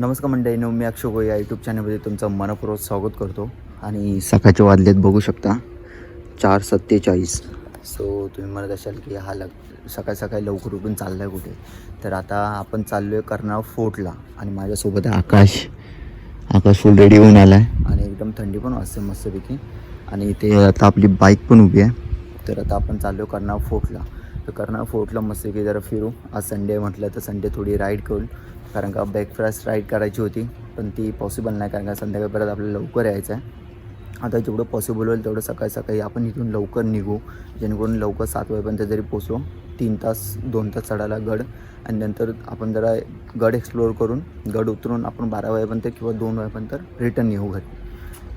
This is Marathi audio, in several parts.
नमस्कार मंडळीनो मी अक्षय गोया यूट्यूब चॅनलमध्ये तुमचं मनपूर्वक स्वागत करतो. आणि सकाळच्या वादल्यात बघू शकता. चार सत्तेचाळीस. सो तुम्ही म्हणत असाल की हा लग सकाळ सकाळी लवकर उठून चालला आहे कुठे? तर आता आपण चाललो आहे कर्नाळ फोर्टला आणि माझ्यासोबत आकाश. आकाश फुल रेडी होऊन आला आहे आणि एकदम थंडी पण वाजते मस्तपैकी. आणि इथे आता आपली बाईक पण उभी आहे. तर आता आपण चाललो आहे कर्नाळ फोर्टला. तर कर्नाळ फोर्टला मस्तपैकी जरा फिरू. आज संडे म्हटलं तर संडे थोडी राईड करू. कारण का ब्रेकफास्ट राईड करायची होती पण ती पॉसिबल नाही कारण का संध्याकाळी परत आपल्याला लवकर यायचं आहे आता जेवढं पॉसिबल होईल तेवढं सकाळी सकाळी आपण इथून लवकर निघू जेणेकरून लवकर सात वाजेपर्यंत जरी पोचलो तीन तास दोन तास चढायला गड आणि नंतर आपण जरा गड एक्सप्लोअर करून गड उतरून आपण बारा वाजेपर्यंत किंवा दोन वाजेपर्यंत रिटर्न निघू घरी.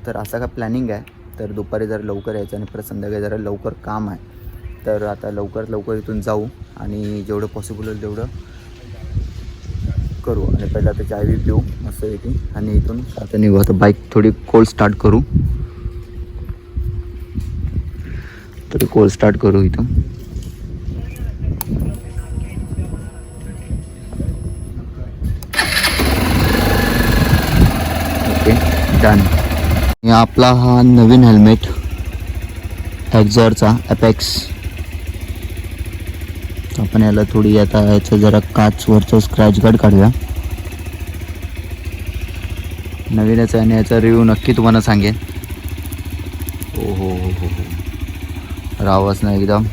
तर असा का प्लॅनिंग आहे. तर दुपारी जरा लवकर यायचं आणि परत संध्याकाळी जरा लवकर काम आहे. तर आता लवकरात लवकर इथून जाऊ आणि जेवढं पॉसिबल होईल तेवढं करू आणि पहिला आता चाय बी पिऊ येते आणि इथून आता निघू. आता बाईक थोडी कोल्ड स्टार्ट करू. थोडी कोल्ड स्टार्ट करू इथून. ओके डन आपला हा नवीन हेल्मेट एक्झॉरचा ॲपेक्स आपण याला थोडी आता याचं जरा काचवरचं स्क्रॅच गार्ड काढूया. नवीनच आहे आणि याचा रिव्ह्यू नक्की तुम्हाला सांगेन. हो हो हो हो हो रावच ना एकदम.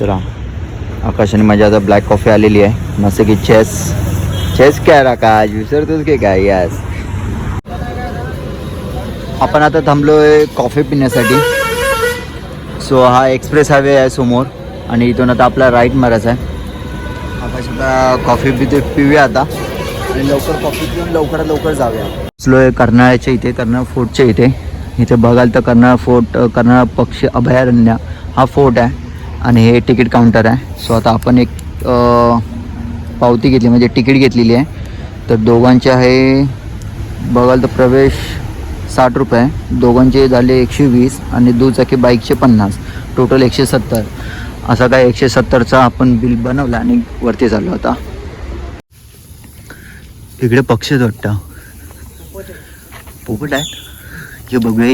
चला आकाशाने माझी आता ब्लॅक कॉफी आलेली आहे. मस्त की चेस चेस काय रे आकाश. विसरतोच की काय? यास आपण आता थांबलो आहे कॉफी पिण्यासाठी. सो हा एक्सप्रेस हायवे आहे समोर आणि इथून आता आपला राईट मारायचा आहे. आकाश आता कॉफी पिते पिऊया आता आणि लवकर कॉफी पिऊन लवकरात लवकर जाऊया. स्लो आहे कर्नाळ्याच्या इथे कर्नाळ फोर्टच्या इथे. इथे बघाल तर कर्नाळ फोर्ट कर्नाळ पक्षी अभयारण्य हा फोर्ट आहे आणि हे तिकीट काउंटर आहे. सो आता आपण एक पावती घेतली म्हणजे तिकीट घेतलेली आहे. तर दोघांचे आहे बघाल तर प्रवेश साठ रुपये दोघांचे झाले एकशे वीस आणि दुचाकी बाईकचे पन्नास. टोटल एकशे सत्तर. असा काय एकशे सत्तरचा आपण बिल बनवला आणि वरती चाललो होता इकडे पक्षीच वाटतं. पोपट आहेत. हे बघूया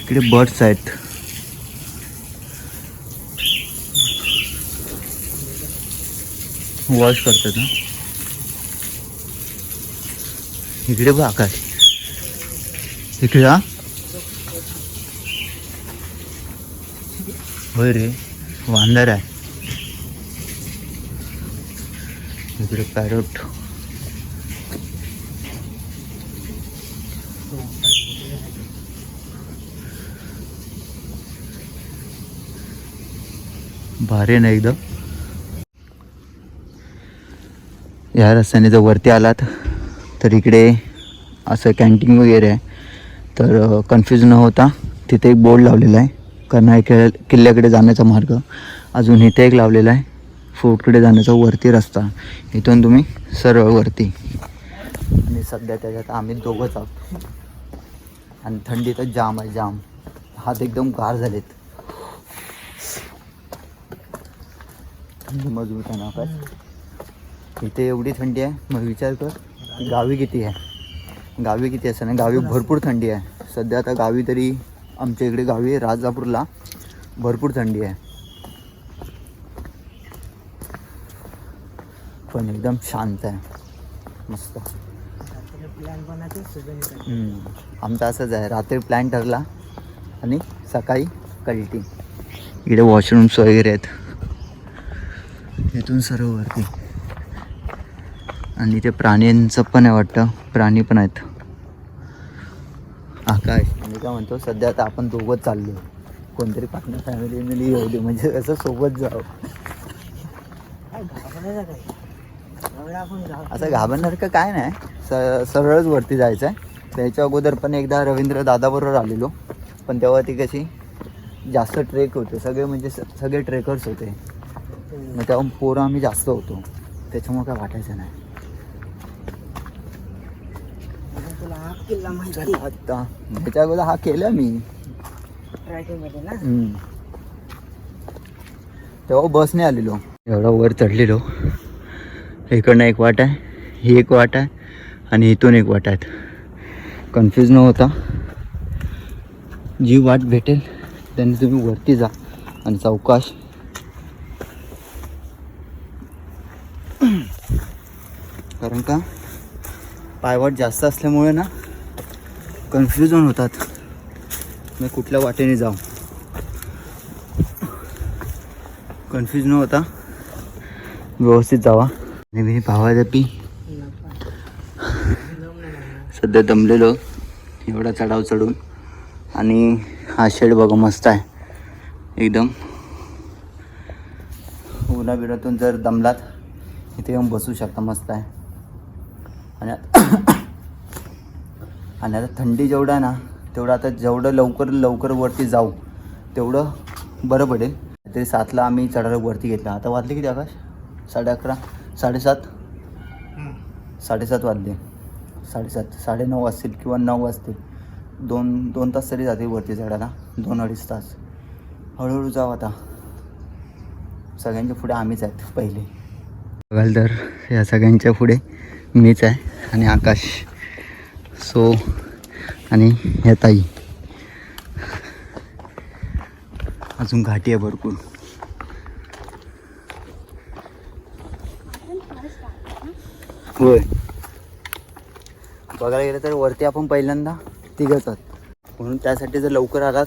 इकडे बर्ड्स आहेत. वॉश करतात ना. इकडे बघ आकाश. इकडे हा. होय रे वांदर आहे. इकडे पॅरोट. भारी ना एकदम. ह्या रस्त्याने जर वरती आलात तर इकडे असं कॅन्टीन वगैरे आहे. तर कन्फ्यूज न होता तिथे एक बोर्ड लावलेला आहे. कर्नाळी किल्ल्या किल्ल्याकडे जाण्याचा मार्ग. अजून इथे एक लावलेला आहे. फोर्टकडे जाण्याचा वरती रस्ता. इथून तुम्ही सरळ वरती. आणि सध्या त्याच्यात आम्ही दोघंच आहोत. आणि थंडी तर जाम आहे जाम. हात एकदम गार झालेत. थंडी मजबूत आहे ना काय? इथे एवढी थंडी आहे. मग विचार कर गावी किती आहे? गावी किती असं नाही गावी भरपूर थंडी आहे. सध्या आता गावी तरी आमच्या इकडे गावी राजापूरला भरपूर थंडी आहे. पण एकदम शांत आहे. मस्त. आमचा आमचं असंच आहे. रात्री प्लॅन ठरला आणि सकाळी कल्टी. इकडे वॉशरूम्स वगैरे आहेत. इथून सर्व वरती. आणि इथे प्राण्यांचं पण आहे वाटतं. प्राणी पण आहेत. आकाश मी काय म्हणतो सध्या आता आपण दोघंच चाललो. कोणतरी पार्टनर फॅमिली मिली येऊ दे. म्हणजे असं सोबत जावं असं घाबरण्यासारखं काय नाही. स सरळच वरती जायचं आहे त्याच्या अगोदर पण एकदा रवींद्र दादाबरोबर आलेलो. पण तेव्हा ती कशी जास्त ट्रेक होते. सगळे म्हणजे स- सगळे ट्रेकर्स होते. मग तेव्हा पोरं आम्ही जास्त होतो. त्याच्यामुळे काय वाटायचं नाही. किल्ला माहिती. आता. त्याच्या अगोदर हा केला मी. ना? हम्म. तेव्हा बसने आलेलो. एवढा वर चढलेलो. इकडनं एक वाट आहे ही एक वाट आहे आणि इथून एक वाट आहेत. कन्फ्यूज न होता. जी वाट भेटेल त्यांनी तुम्ही वरती जा आणि चौकाश. कारण का? पायवाट जास्त असल्यामुळे ना कन्फ्युजन होतात. मी कुठल्या वाटेने जाऊ? कन्फ्यूज न होता. व्यवस्थित जावा. आणि मी भावाजपी सध्या दमलेलो. एवढा चढाव चढून. आणि हा शेड बघा मस्त आहे. एकदम. उन्हाबिरातून जर दमलात इथे येऊन बसू शकता मस्त आहे. आणि आणि आता थंडी जेवढं आहे ना तेवढं आता जेवढं लवकर लवकर वरती जाऊ तेवढं बरं पडेल. तरी सातला आम्ही चढायला वरती घेतला. आता वाजले किती आकाश? साडे अकरा साडेसात? साडेसात वाजले. साडेसात साडेनऊ वाजतील किंवा नऊ वाजतील. दोन दोन तास तरी जातील वरती चढायला. दोन अडीच तास. हळूहळू जाऊ आता. सगळ्यांच्या पुढे आम्हीच आहेत पहिले. बघाल तर या सगळ्यांच्या पुढे मीच आहे आणि आकाश. सो आणि ह्या ताई. अजून घाटी आहे भरपूर. होय. बघायला गेलं तर वरती आपण पहिल्यांदा तिघच आहोत म्हणून त्यासाठी जर लवकर आलात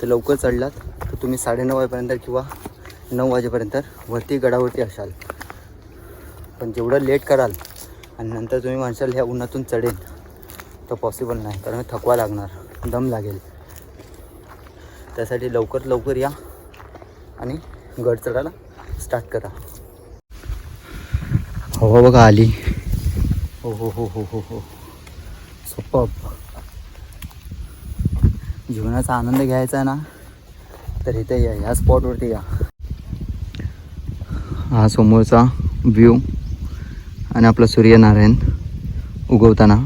तर लवकर चढलात तर तुम्ही साडेनऊ वाजेपर्यंत किंवा नऊ वाजेपर्यंत वरती गडावरती असाल. पण जेवढं लेट कराल आणि नंतर तुम्ही म्हणशाल ह्या उन्हातून चढेल तर पॉसिबल नाही कारण थकवा लागणार दम लागेल. त्यासाठी लवकर लवकर या आणि गड चढायला स्टार्ट करा हवा बघा आली. हो हो हो हो हो हो. सुपर जीवनाचा आनंद घ्यायचा आहे ना तर इथे या ह्या स्पॉटवरती या. हा समोरचा व्ह्यू आणि आपला सूर्यनारायण उगवताना.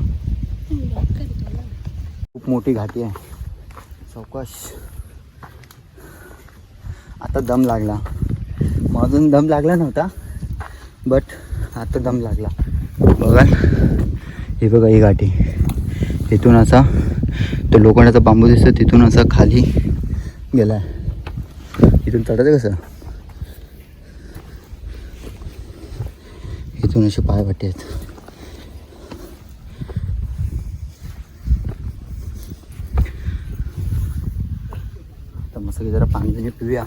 खूप मोठी घाटी आहे. चौकश. आता दम लागला. मग अजून दम लागला नव्हता बट आता दम लागला. बघा. हे बघा ही घाटी. तिथून असा तो लोखंडाचा बांबू दिसतो तिथून असा खाली गेला आहे इथून चढायचं कसं? इथून असे पायवाटे आहेत तर मस्त की जरा पाणी पिऊया.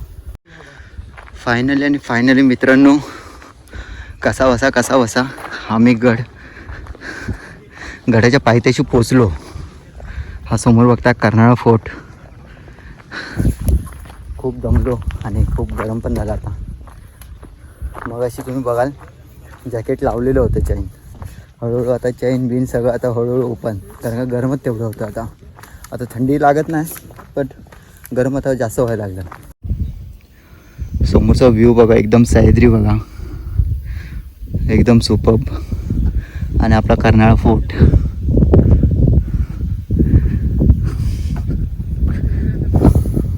फायनली आणि फायनली मित्रांनो कसा वसा कसा वसा आम्ही गड गडाच्या पायथ्याशी पोचलो हा समोर बघता कर्नाळा फोर्ट. खूप दमलो आणि खूप गरम पण झाला आता. मग अशी तुम्ही बघाल जॅकेट लावलेलं होतं चैन हळूहळू आता चैन बिन सगळं आता हळूहळू ओपन कारण का गरमच तेवढं होतं आता. आता थंडी लागत नाही बट गरम आता जास्त व्हायला लागलं. समोरचा व्ह्यू बघा एकदम सह्याद्री बघा. एकदम सुपब आणि आपला कर्नाळा फोर्ट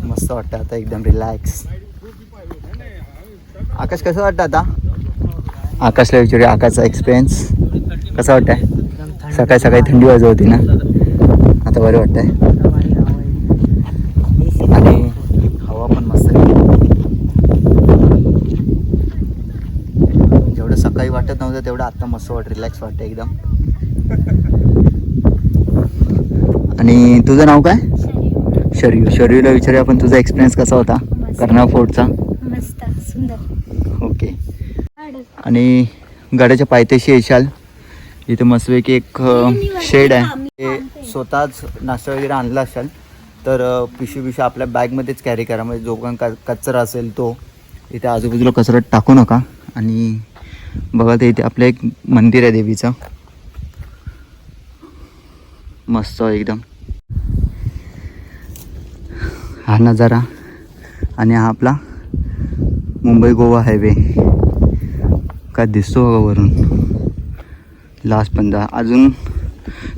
मस्त वाटतं आता एकदम रिलॅक्स आकाश कसं वाटतं आता? आकाशला विचारूया आकाशचा एक्सपिरियन्स कसा वाटतंय? सकाळी सकाळी थंडी वाजवती होती ना? आता बरं वाटतंय आणि हवा पण मस्त आहे जेवढं सकाळी वाटत नव्हतं तेवढं आता मस्त वाटत रिलॅक्स वाटतं एकदम. आणि तुझं नाव काय? शर्यू शर्यूला विचारूया आपण तुझा एक्सपिरियन्स कसा होता? कर्नाळ फोर्टचा. ओके. आणि गडाच्या पायथ्याशी येशाल. इथे मस्तपैकी एक शेड आहे. ते स्वतःच नाश्ता वगैरे आणला असाल तर पिशवी पिशवी आपल्या बॅगमध्येच कॅरी करा. म्हणजे जो पण क कचरा असेल तो इथे आजूबाजूला कचरा टाकू नका. आणि बघा ते इथे आपलं एक मंदिर आहे देवीचं. मस्त एकदम. हा नजारा आणि हा आपला मुंबई गोवा हायवे. काय दिसतो बघा वरून. लास्ट पंधरा अजून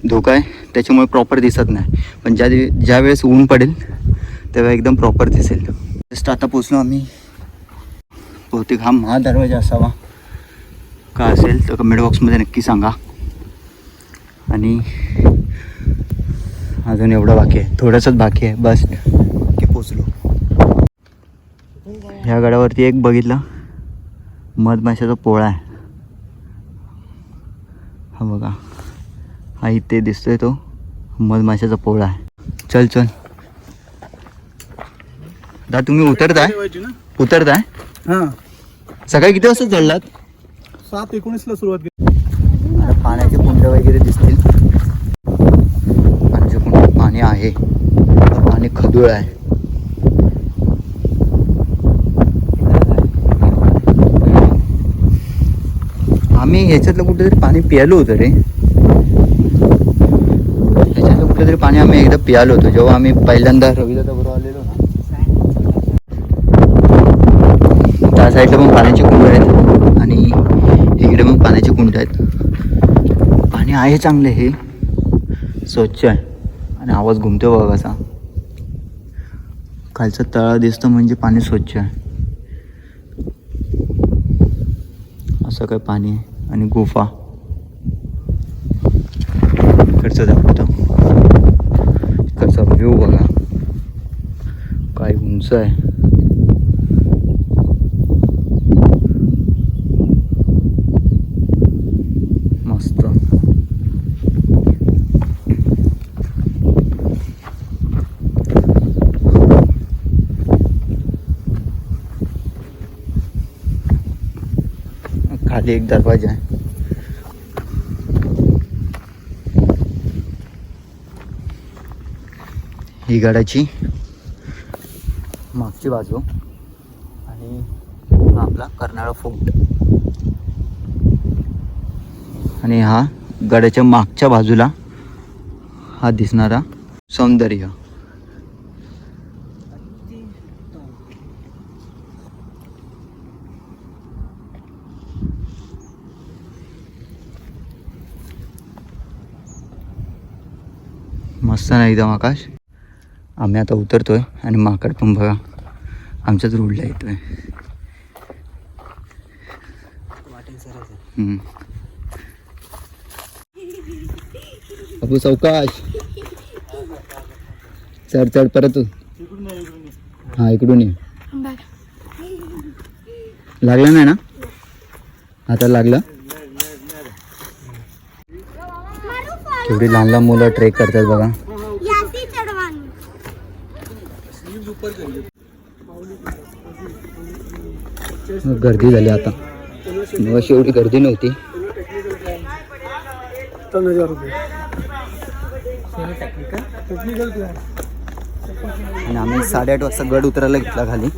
धोका आहे. त्याच्यामुळे प्रॉपर दिसत नाही. पण ज्या ज्या वेळेस ऊन पडेल तेव्हा एकदम प्रॉपर दिसेल. जस्ट आता पोचलो आम्ही. बहुतेक हा महादरवाजा असावा. का असेल तर कमेंट बॉक्समध्ये नक्की सांगा. आणि अजून एवढं बाकी आहे. थोडंसंच बाकी आहे. बस. की पोचलो. ह्या गडावरती एक बघितलं. मधमाशाचा पोळा आहे. हा बघा. हा इथे दिसतोय तो. मधमाशाचा पोळा आहे. चल चल. दा तुम्ही उतरताय? उतरताय? हा. सकाळी किती वाजता चढलात? सात एकोणीसला सुरुवात केली. पाण्याचे कुंड वगैरे दिसतील. पाण्याचे कुंड पाणी आहे. पाणी खदूळ आहे. आम्ही ह्याच्यातलं कुठेतरी पाणी पियालो होतं रे. ह्याच्यातलं कुठेतरी पाणी आम्ही एकदा पियालो होतो जेव्हा आम्ही पहिल्यांदा रविदादा बरोबर आलेलो ना. त्या साईडला पण पाण्याची कुंड आहेत. इकडे मग पाण्याचे कुंड आहेत. पाणी आहे चांगले हे. स्वच्छ आहे. आणि आवाज घुमतो बघा कसा. खालचा तळा दिसतो म्हणजे पाणी स्वच्छ आहे. असं काय पाणी आहे. आणि गुफा. इकडचं दाखवतो इकडचा व्ह्यू बघा. काय उंच आहे मस्त खाली एक दरवाजा आहे. ही गडाची मागची बाजू आणि हा आपला कर्नाळा फोर्ट. आणि हा गडाच्या मागच्या बाजूला हा दिसणारा सौंदर्य. मस्त ना एकदम आकाश आम्ही आता उतरतोय आणि माकड पण बघा आमच्याच रोडला येतोय. अबू सावकाश. चढ चढ परत. हा इकडून ये. लागलं नाही ना? आता लागलं. केवढी लहान लहान मुलं ट्रेक करतात बघा. गर्दी झाली आता. अशी एवढी गर्दी नव्हती. आणि आम्ही साडेआठ वाजता गड उतरायला घेतला खाली.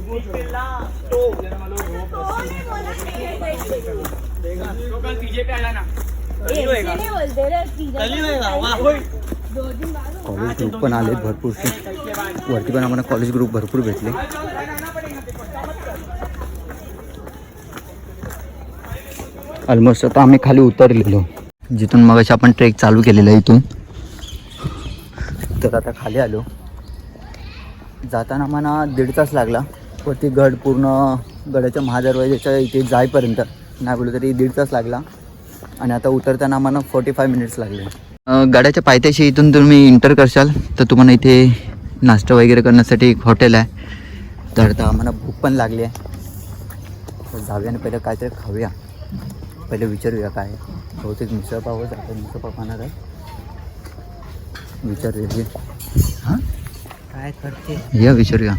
कॉलेज ग्रुप पण आले भरपूरसे वरती पण आम्हाला कॉलेज ग्रुप भरपूर भेटले. ऑलमोस्ट आता आम्ही खाली उतरलेलो. जिथून मग आपण ट्रेक चालू केलेला इथून. तर आता खाली आलो. जाताना मला दीड तास लागला. वरती गड पूर्ण गडाच्या महादरवाजाच्या इथे जाईपर्यंत नाही बोलू तरी दीड तास लागला. आणि आता उतरताना आम्हाला फोर्टी फाय मिनिट्स लागले गडाच्या पायथ्याशी इथून तुम्ही इंटर करशाल. तर तुम्हाला इथे नाश्ता वगैरे करण्यासाठी एक हॉटेल आहे. तर आता आम्हाला भूक पण लागली आहे. तर जाऊया आणि पहिलं काहीतरी खाऊया. पहिले विचारूया काय. बहुतेक मिसळपावच आपण मिसळपाव खाणार आहे. विचारूया. हां? काय करते? या विचारूया.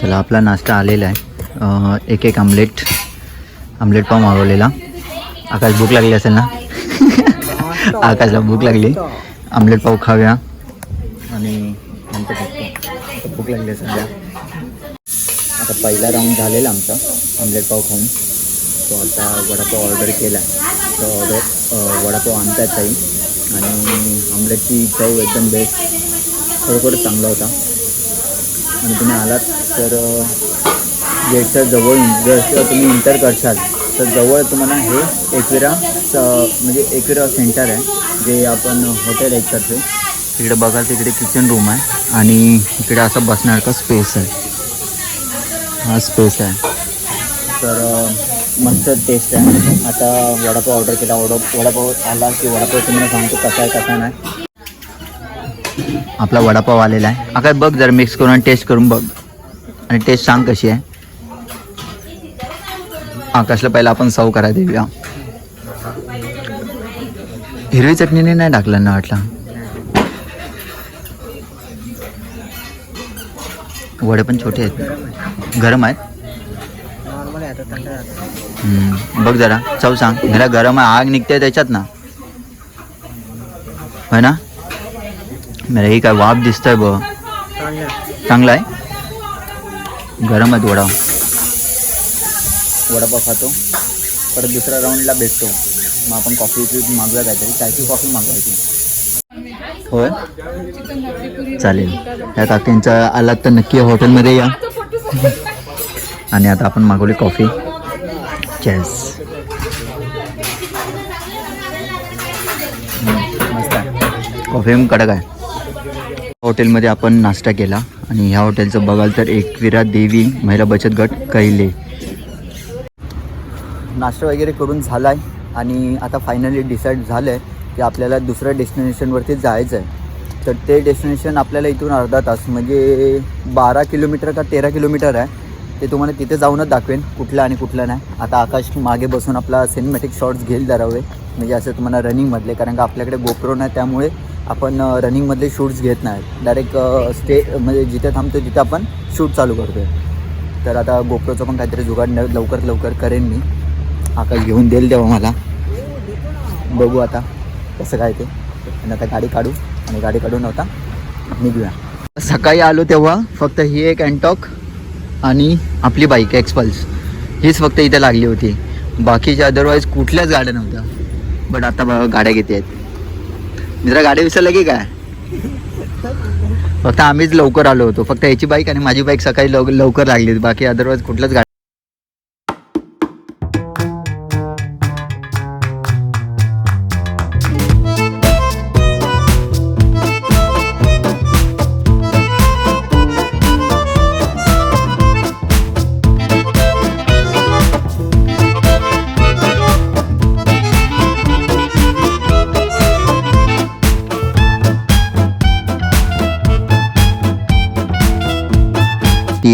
चला आपला नाश्ता आलेला आहे. एक एक आमलेट आमलेट पाव मागवलेला. आकाश भूक लागली असेल ना? आकाशला भूक लागली. आमलेट पाव खाऊया. आणि नंतर भूक लागली सध्या आता पहिला राऊंड झालेला आमचा. आमलेट पाव खाऊन. तो आता वडापाव ऑर्डर केला आहे तो ऑर्डर वडापाव आणतात काही आणि आमलेटची चव एकदम बेस्ट खरोखर चांगला होता. आणि तुम्ही आलात तर गेटच्या जवळ जर तुम्ही इंटर करशाल. तर जवळ तुम्हाला हे एकविरा स म्हणजे एकविरा सेंटर आहे जे आपण हॉटेल एक करतो तिकडे बघाल तिकडे किचन रूम आहे. आणि इकडे असा बसण्यासारखा स्पेस आहे. हा स्पेस आहे. तर मस्त टेस्ट आहे. आता वडापाव ऑर्डर केला. वडा वडापाव आला की वडापाव तुम्हाला सांगतो कसा आहे कसा नाही. आपला वडापाव आलेला आहे. आता बघ जरा मिक्स करून टेस्ट करून बघ. आणि टेस्ट सांग कशी आहे. आकाशला पहिला आपण सर्व करा देऊया. हिरवी चटणीने नाही टाकलं ना वाटलं? वडे पण छोटे आहेत. गरम आहेत नॉर्मल आहे आता थंड राहतं हम्म, बघ जरा चव सांग. जरा गरम आग निघते त्याच्यात ना. होय ना? मला ही काय वाफ दिसतंय बघ. चांगलं आहे. गरम आहे वडा वडापाव खातो. परत दुसऱ्या राऊंडला भेटतो. मग आपण कॉफी मागूया काहीतरी. चायची कॉफी मागवायची. होय? चालेल. या काकींचा आलात तर नक्की हॉटेलमध्ये या. आणि आता आपण मागवली कॉफी. चेस मस्त आहे. कॉफी कडक आहे. हॉटेलमध्ये आपण नाश्ता केला आणि ह्या हॉटेलचं बघाल तर एकविरा देवी महिला बचत गट कैले. नाश्ता वगैरे करून झाला आहे आणि आता फायनली डिसाईड झालं आहे की आपल्याला दुसऱ्या डेस्टिनेशनवरती जायचं आहे तर ते डेस्टिनेशन आपल्याला इथून अर्धा तास म्हणजे बारा किलोमीटर का तेरा किलोमीटर आहे. ते तुम्हाला तिथे जाऊनच दाखवेन कुठलं आणि कुठलं नाही. आता आकाश मागे बसून आपला सिनेमॅटिक शॉट्स घेईल दरावे. म्हणजे असं तुम्हाला रनिंगमधले कारण का आपल्याकडे गोप्रो नाही त्यामुळे आपण रनिंगमधले शूट्स घेत नाही. डायरेक्ट स्टे म्हणजे जिथे थांबतो तिथे आपण शूट चालू करतो आहे तर आता गोप्रोचं पण काहीतरी जुगाड न- लवकर लवकर करेन मी. आकाश घेऊन देईल तेव्हा मला. बघू आता कसं काय ते. आणि आता गाडी काढू. आणि गाडी काढून नव्हता निघूया. सकाळी आलो तेव्हा फक्त ही एक अँटॉक आणि आपली बाईक एक्सपल्स हीच फक्त इथे लागली होती. बाकीच्या अदरवाईज कुठल्याच गाड्या नव्हत्या. बट आता गाड्या घेते आहेत. जरा गाडी विसरला की काय? फक्त आम्हीच लवकर आलो होतो. फक्त याची बाईक आणि माझी बाईक सकाळी लव लवकर लागली होती. बाकी अदरवाईज कुठल्याच गाड्या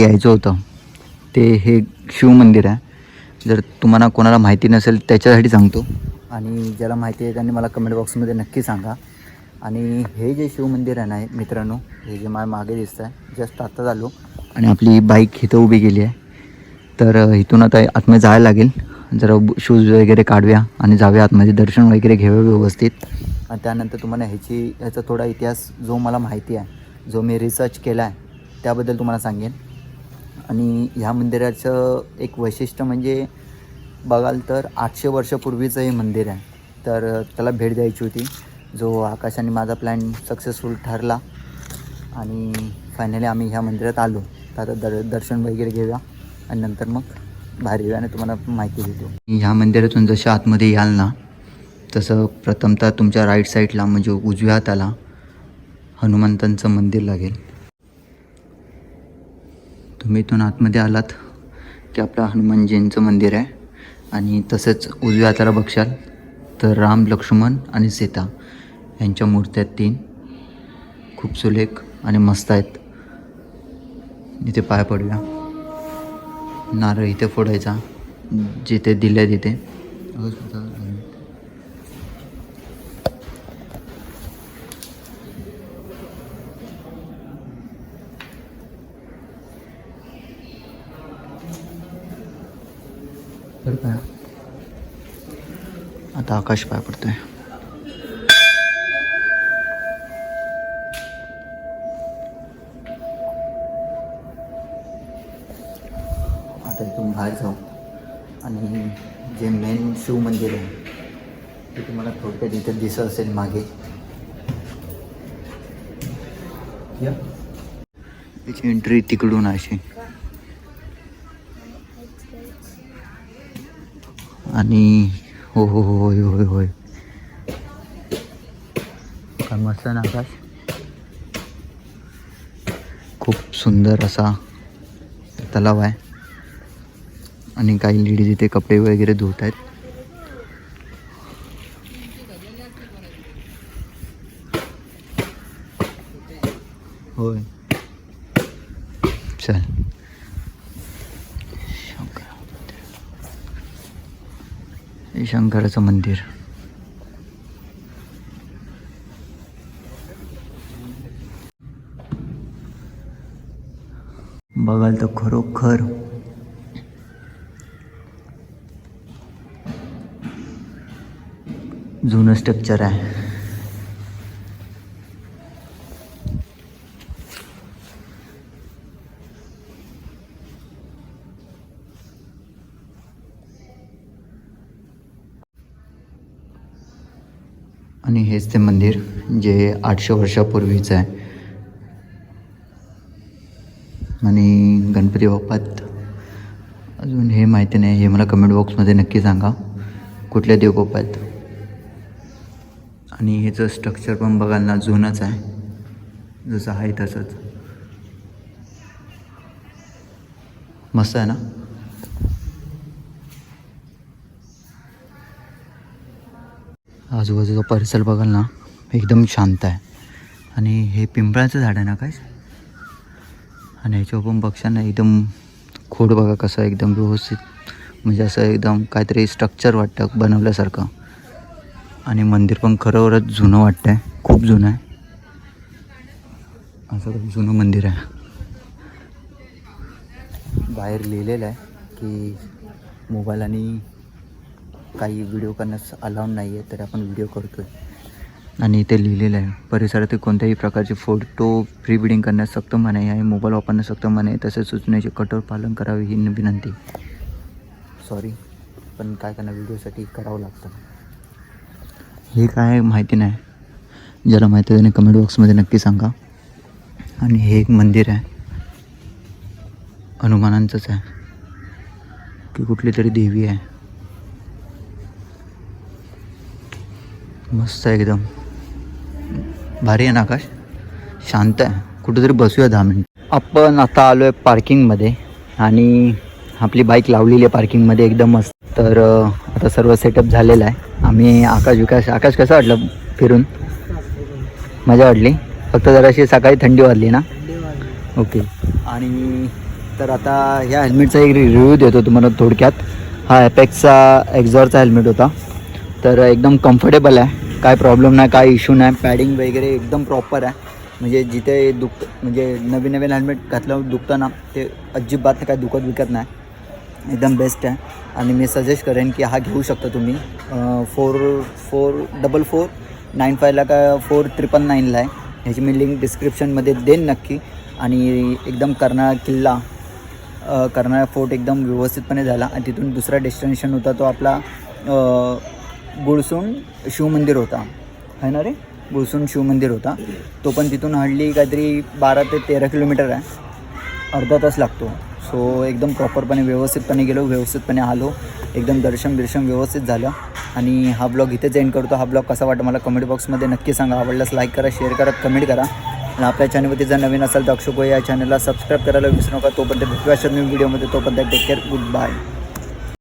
यायचं होतं. ते हे शिवमंदिर आहे. जर तुम्हाला कोणाला माहिती नसेल त्याच्यासाठी सांगतो. आणि ज्याला माहिती आहे त्यांनी मला कमेंट बॉक्समध्ये नक्की सांगा. आणि हे जे शिवमंदिर आहे ना मित्रांनो हे जे मला मागे दिसतं आहे जस्ट आत्ता झालो. आणि आपली बाईक इथं उभी गेली आहे. तर इथून आता आतमध्ये जायला लागेल. जरा शूज वगैरे काढूया आणि जाऊया आतमध्ये दर्शन वगैरे घेऊया व्यवस्थित. आणि त्यानंतर तुम्हाला ह्याची ह्याचा थोडा इतिहास जो मला माहिती आहे जो मी रिसर्च केला आहे त्याबद्दल तुम्हाला सांगेन. आणि ह्या मंदिराचं एक वैशिष्ट्य म्हणजे बघाल तर आठशे वर्षापूर्वीचं हे मंदिर आहे. तर त्याला भेट द्यायची होती. जो आकाशाने माझा प्लॅन सक्सेसफुल ठरला आणि फायनली आम्ही ह्या मंदिरात आलो. तर आता दर दर्शन वगैरे घेऊया आणि नंतर मग बाहेर येऊया आणि तुम्हाला माहिती देतो. ह्या मंदिरातून जसे आतमध्ये याल ना तसं प्रथमतः तुमच्या राईट साईडला म्हणजे उजव्या हाताला हनुमंतांचं मंदिर लागेल. तुम्ही इथून आतमध्ये आलात की आपलं हनुमानजींचं मंदिर आहे. आणि तसंच उजव्या हाताला बघशाल तर राम लक्ष्मण आणि सीता यांच्या मूर्त्या आहेत तीन. खूप सुलेख आणि मस्त आहेत. इथे पाय पडूया. नारळ इथे फोडायचा. जिथे दिलं तिथे. तर आता आकाश पाय पडतोय. आता इथून बाहेर जाऊ. आणि जे मेन शिव मंदिर आहे ते तुम्हाला थोडक्यात इथं दिसत असेल मागे. या. त्याची एंट्री तिकडून अशी. आणि हो हो हो होय होय होय. काय मस्त ना आकाश? खूप सुंदर असा तलाव आहे. आणि काही लेडीज इथे कपडे वगैरे धुत आहेत. होय. चल शंकर हे शंकराचं मंदिर. बघाल तर खरोखर. जुनं स्ट्रक्चर आहे. आणि हेच ते मंदिर जे आठशे वर्षापूर्वीचं आहे. आणि गणपती बाप्पात अजून हे माहिती नाही हे मला कमेंट बॉक्समध्ये नक्की सांगा. कुठल्या देवकोपात आणि ह्याचं स्ट्रक्चर पण बघाल ना जुनंच आहे. जसं आहे तसंच. मस्त आहे ना? आजूबाजूचा परिसर बघाल ना एकदम शांत आहे. आणि हे पिंपळाचं झाड आहे ना काय आणि ह्याच्यावर पण बघशाल ना एकदम खोड बघा कसं एकदम व्यवस्थित. म्हणजे असं एकदम काहीतरी स्ट्रक्चर वाटतं बनवल्यासारखं. आणि मंदिर पण खरोखरच जुनं वाटतं आहे खूप जुनं आहे. असं खूप जुनं मंदिर आहे. बाहेर लिहिलेलं आहे की मोबाईल आणि काही व्हिडिओ करण्यास अलाउड नाही आहे तर आपण व्हिडिओ करतो आहे आणि इथे लिहिलेलं आहे. परिसरातील कोणत्याही प्रकारचे फोटो प्री वेडिंग करण्यास सक्त मनाई आहे मोबाईल वापरण्यास सक्त मनाई आहे तसेच सूचनेचे कठोर पालन करावे ही विनंती. सॉरी पण काय करणार? व्हिडिओसाठी करावं लागतं. हे काय माहिती नाही. ज्याला माहिती आहे त्याने कमेंट बॉक्समध्ये नक्की सांगा. आणि हे एक मंदिर आहे. हनुमानांचंच आहे. की कुठली तरी देवी आहे. मस्त आहे एकदम. भारी आहे ना आकाश? शांत आहे. कुठेतरी बसूया दहा मिनिट. आपण आता आलो आहे पार्किंगमध्ये आणि आपली बाईक लावलेली आहे पार्किंगमध्ये एकदम मस्त. तर आता सर्व सेटअप झालेलं आहे. आम्ही आकाश विकास आकाश कसं वाटलं फिरून? मजा वाटली? फक्त जराशी सकाळी थंडी वाजली ना? ओके आणि तर आता ह्या हेल्मेटचा एक रिव्ह्यू देतो तुम्हाला थोडक्यात. हा ॲपेक्सचा एक्झॉरचा हेल्मेट होता. तर एकदम कम्फर्टेबल आहे. काय प्रॉब्लेम नाही काय इश्यू नाही. पॅडिंग वगैरे एकदम प्रॉपर आहे. म्हणजे जिथे दुख म्हणजे नवीन नवीन हेल्मेट घातल्यावर दुखतं ना ते अजिबात काय दुखत विकत नाही. एकदम बेस्ट आहे. आणि मी सजेस्ट करेन की हा घेऊ शकता तुम्ही. Four four double four nine फायला का फोर ट्रिपल नाईनला आहे. ह्याची मी लिंक डिस्क्रिप्शनमध्ये देईन नक्की. आणि एकदम कर्नाळा किल्ला कर्नाळा फोर्ट एकदम व्यवस्थितपणे झाला. आणि तिथून दुसरा डेस्टिनेशन होता तो आपला गुळसून शिवमंदिर होता. है ना रे? गुळसून शिवमंदिर होता. तो पण तिथून हार्डली काहीतरी बारा ते तेरा किलोमीटर आहे. अर्धा तास लागतो. सो एकदम प्रॉपरपणे व्यवस्थितपणे गेलो व्यवस्थितपणे आलो. एकदम दर्शन बिर्शन व्यवस्थित झालं. आणि हा ब्लॉग इथेच एंड करतो. हा ब्लॉग कसा वाटतं मला कमेंट बॉक्समध्ये नक्की सांगा. आवडल्यास लाईक करा शेअर करा कमेंट करा. आणि आपल्या चॅनलवरती जर नवीन असेल तर अक्षोको या चॅनलला सबस्क्राईब करायला विसरू नका. तोपर्यंत भेटू अशा नवीन व्हिडिओमध्ये तोपर्यंत टेक केअर गुड बाय